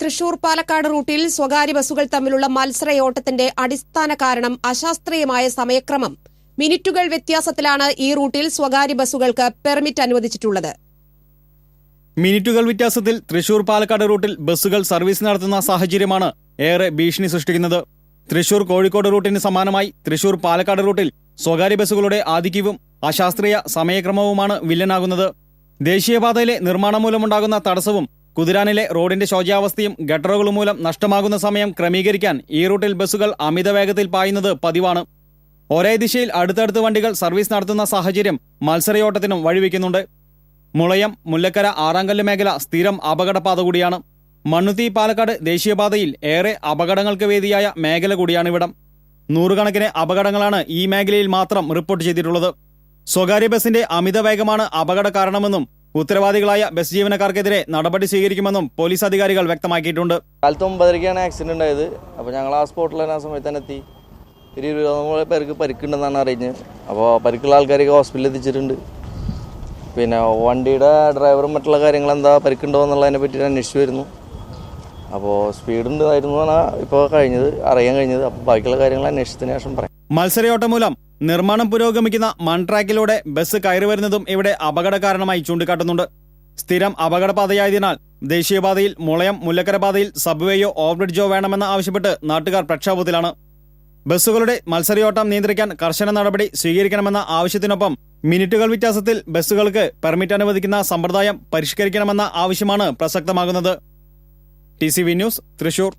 തൃശൂർ പാലക്കാട് റൂട്ടിൽ സ്വകാര്യ ബസ്സുകൾ തമ്മിലുള്ള മത്സരയോട്ടത്തിന്റെ അടിസ്ഥാന കാരണം അശാസ്ത്രീയമായ സമയക്രമം. മിനിറ്റുകൾ വ്യത്യാസത്തിലാണ് ഈ റൂട്ടിൽ സ്വകാര്യ ബസ്സുകൾക്ക് പെർമിറ്റ് അനുവദിച്ചിട്ടുള്ളത്. മിനിറ്റുകൾ വ്യത്യാസത്തിൽ തൃശൂർ പാലക്കാട് റൂട്ടിൽ ബസ്സുകൾ സർവീസ് നടത്തുന്ന സാഹചര്യമാണ് ഏറെ ഭീഷണി സൃഷ്ടിക്കുന്നത്. തൃശൂർ കോഴിക്കോട് റൂട്ടിന് സമാനമായി തൃശൂർ പാലക്കാട് റൂട്ടിൽ സ്വകാര്യ ബസ്സുകളുടെ ആധിക്യവും അശാസ്ത്രീയ സമയക്രമവുമാണ് വില്ലനാകുന്നത്. ദേശീയപാതയിലെ നിർമ്മാണം മൂലമുണ്ടാകുന്ന തടസ്സവും കുതിരാനിലെ റോഡിന്റെ ശോചാവസ്ഥയും ഗട്ടറുകളും മൂലം നഷ്ടമാകുന്ന സമയം ക്രമീകരിക്കാൻ ഈ റൂട്ടിൽ ബസ്സുകൾ അമിത വേഗത്തിൽ പായുന്നത് പതിവാണ്. ഒരേ ദിശയിൽ അടുത്തടുത്ത് വണ്ടികൾ സർവീസ് നടത്തുന്ന സാഹചര്യം മത്സരയോട്ടത്തിനും വഴിവെക്കുന്നുണ്ട്. മുളയം മുല്ലക്കര ആറാങ്കല്ല് മേഖല സ്ഥിരം അപകടപാത കൂടിയാണ്. മണ്ണുത്തി പാലക്കാട് ദേശീയപാതയിൽ ഏറെ അപകടങ്ങൾക്ക് വേദിയായ മേഖല കൂടിയാണിവിടം. നൂറുകണക്കിന് അപകടങ്ങളാണ് ഈ മേഖലയിൽ മാത്രം റിപ്പോർട്ട് ചെയ്തിട്ടുള്ളത്. സ്വകാര്യ ബസിന്റെ അമിത വേഗമാണ് അപകട കാരണമെന്നും ഉത്തരവാദികളായ ബസ് ജീവനക്കാർക്കെതിരെ നടപടി സ്വീകരിക്കുമെന്നും പോലീസ് അധികാരികൾ വ്യക്തമാക്കിയിട്ടുണ്ട്. കാലത്ത് ഒമ്പതരയ്ക്കാണ് ആക്സിഡന്റ് ഉണ്ടായത്. അപ്പോൾ ഞങ്ങൾ ആ സ്പോട്ടിൽ ആ സമയത്ത് തന്നെ എത്തി. ഒരു ഇരുപത് പേർക്ക് പരിക്കുണ്ടെന്നാണ് അറിഞ്ഞത് അപ്പോൾ പരിക്കുള്ള ആൾക്കാരൊക്കെ ഹോസ്പിറ്റലിൽ എത്തിച്ചിട്ടുണ്ട്. പിന്നെ വണ്ടിയുടെ ഡ്രൈവറും മറ്റുള്ള കാര്യങ്ങൾ എന്താ പരിക്കുണ്ടോ എന്നുള്ളതിനെ പറ്റി അന്വേഷിച്ചു വരുന്നു അപ്പോൾ സ്പീഡ് ഉണ്ടായിരുന്നു എന്നാണ് ഇപ്പോൾ കഴിഞ്ഞത് അറിയാൻ കഴിഞ്ഞത്. അപ്പോൾ ബാക്കിയുള്ള കാര്യങ്ങൾ അന്വേഷിച്ചതിന് ശേഷം പറയാം. മത്സരയോട്ടം മൂലം നിർമ്മാണം പുരോഗമിക്കുന്ന മൺട്രാക്കിലൂടെ ബസ് കയറി വരുന്നതും ഇവിടെ അപകട കാരണമായി ചൂണ്ടിക്കാട്ടുന്നുണ്ട്. സ്ഥിരം അപകടപാതയായതിനാൽ ദേശീയപാതയിൽ മുളയം മുല്ലക്കര പാതയിൽ സബ്വേയോ ഓവർബ്രിഡ്ജോ വേണമെന്ന് ആവശ്യപ്പെട്ട് നാട്ടുകാർ പ്രക്ഷോഭത്തിലാണ്. ബസ്സുകളുടെ മത്സരയോട്ടം നിയന്ത്രിക്കാൻ കർശന നടപടി സ്വീകരിക്കണമെന്ന ആവശ്യത്തിനൊപ്പം മിനിറ്റുകൾ വ്യത്യാസത്തിൽ ബസ്സുകൾക്ക് പെർമിറ്റ് അനുവദിക്കുന്ന സമ്പ്രദായം പരിഷ്കരിക്കണമെന്ന ആവശ്യമാണ് പ്രസക്തമാകുന്നത്. T C V news Thrissur.